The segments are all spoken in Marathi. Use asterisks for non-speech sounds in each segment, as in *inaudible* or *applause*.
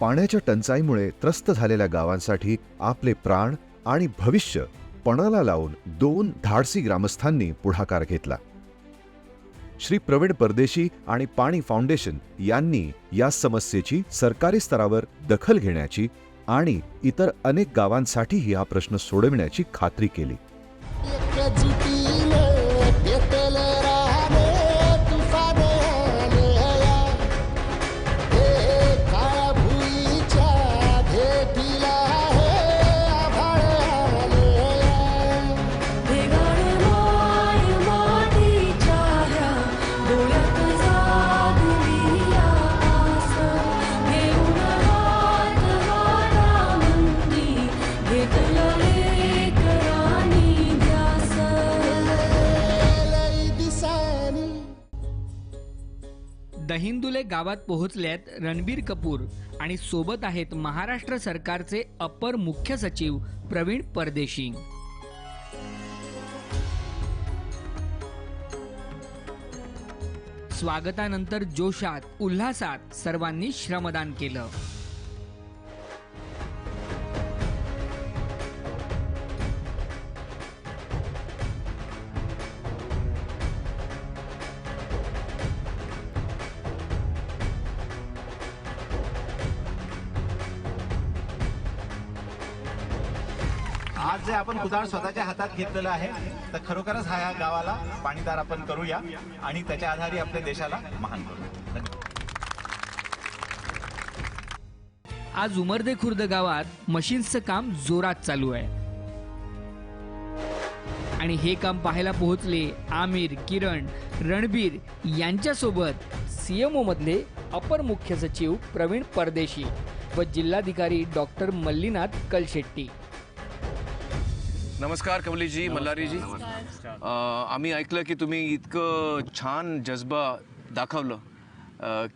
पाण्याच्या टंचाईमुळे त्रस्त झालेल्या गावांसाठी आपले प्राण आणि भविष्य पणाला लावून दोन धाडसी ग्रामस्थांनी पुढाकार घेतला. श्री प्रवीण परदेशी आणि पाणी फाउंडेशन यांनी या समस्येची सरकारी स्तरावर दखल घेण्याची आणि इतर अनेक गावांसाठीही हा प्रश्न सोडविण्याची खात्री केली. दहिंदुले गावात पोहोचल्यात रणबीर कपूर आणि सोबत आहेत महाराष्ट्र सरकारचे अपर मुख्य सचिव प्रवीण परदेशी. स्वागतानंतर जोशात उल्हासात सर्वांनी श्रमदान केलं. आज जे आपण कुदाळ स्वतःच्या हातात घेतलेलं आहे तर खरोखरच हा या गावाला पाणीदार आपण करूया आणि त्याच्या आधारे आपल्या देशाला महान करू. आज उमरदे खुर्द गावात मशीन्सचं काम जोरात चालू आहे. आणि हे काम पाहायला पोहोचले आमिर किरण रणबीर यांच्यासोबत सीएमओ मधले अपर मुख्य सचिव प्रवीण परदेशी व जिल्हाधिकारी डॉक्टर मल्लीनाथ कलशेट्टी. नमस्कार कमलीजी मल्हारीजी अ, आम्ही ऐकलं की तुम्ही इतकं छान जज्बा दाखवलं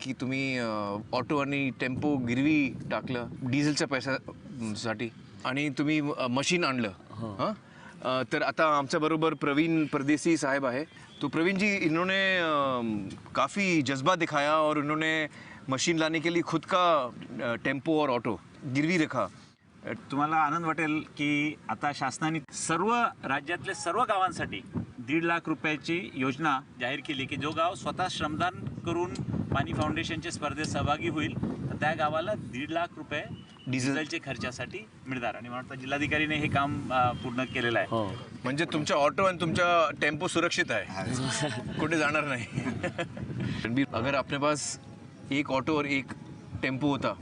की तुम्ही ऑटो आणि टेम्पो गिरवी टाकलं डिझेलच्या पैशासाठी आणि तुम्ही मशीन आणलं. हां. तर आता आमच्याबरोबर प्रवीण परदेसी साहेब आहे. तो प्रवीण जी इन्होंने काफ़ी जज्बा दिखाया और उन्होंने मशीन लाने के लिए खुद का टेम्पो और ऑटो गिरवी रखा. तुम्हाला आनंद वाटेल की आता शासनाने सर्व राज्यातल्या सर्व गावांसाठी दीड लाख रुपयाची योजना जाहीर केली की जो गाव स्वतः श्रमदान करून पाणी फाउंडेशनच्या स्पर्धेत सहभागी होईल तर त्या गावाला दीड लाख रुपये डिझेलच्या खर्चासाठी मिळणार. आणि मला वाटतं जिल्हाधिकारीने हे काम पूर्ण केलेलं आहे. म्हणजे तुमचा ऑटो आणि तुमचा टेम्पो सुरक्षित आहे. *laughs* कुठे जाणार नाही. *laughs* अगर अपने पास एक ऑटो और एक टेम्पो होता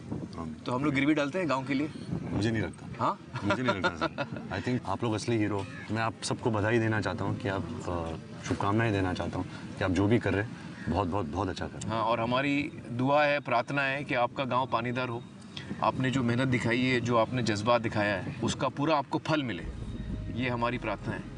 तो हम लोग गिरवी डालते हैं गाँव के लिए? मुझे नहीं लगता। हाँ? मुझे नहीं लगता आई थिंक आप लोग असली हीरो मैं आप सबको बधाई देना चाहता हूँ कि आप शुभकामनाएँ देना चाहता हूँ कि आप जो भी कर रहे हैं बहुत बहुत बहुत अच्छा कर रहे हाँ। और हमारी दुआ है प्रार्थना है कि आपका गाँव पानीदार हो। आपने जो मेहनत दिखाई है जो आपने जज्बा दिखाया है उसका पूरा आपको फल मिले। ये हमारी प्रार्थना है।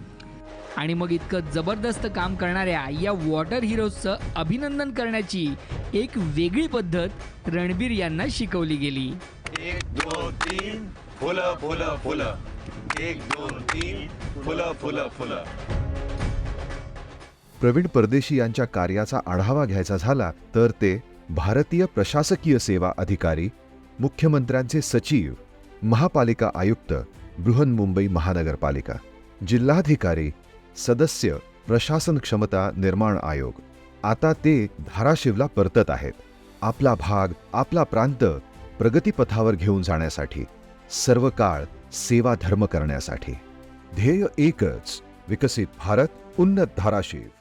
आणि मग इतकं जबरदस्त काम करणाऱ्या या वॉटर हिरोजचं अभिनंदन करण्याची एक वेगळी पद्धत रणबीर यांना शिकवली गेली. एक दोन तीन फुलं फुलं फुलं. एक दोन तीन फुलं फुलं फुलं. प्रवीण परदेशी यांच्या कार्याचा आढावा घ्यायचा झाला तर ते भारतीय प्रशासकीय सेवा अधिकारी मुख्यमंत्र्यांचे सचिव महापालिका आयुक्त बृहन्मुंबई महानगरपालिका जिल्हाधिकारी सदस्य प्रशासन क्षमता निर्माण आयोग. आता ते धाराशिवला परतत आहेत. आपला भाग आपला प्रांत प्रगतीपथावर घेऊन जाण्यासाठी सर्व काळ सेवा धर्म करण्यासाठी. ध्येय एकच विकसित भारत उन्नत धाराशिव.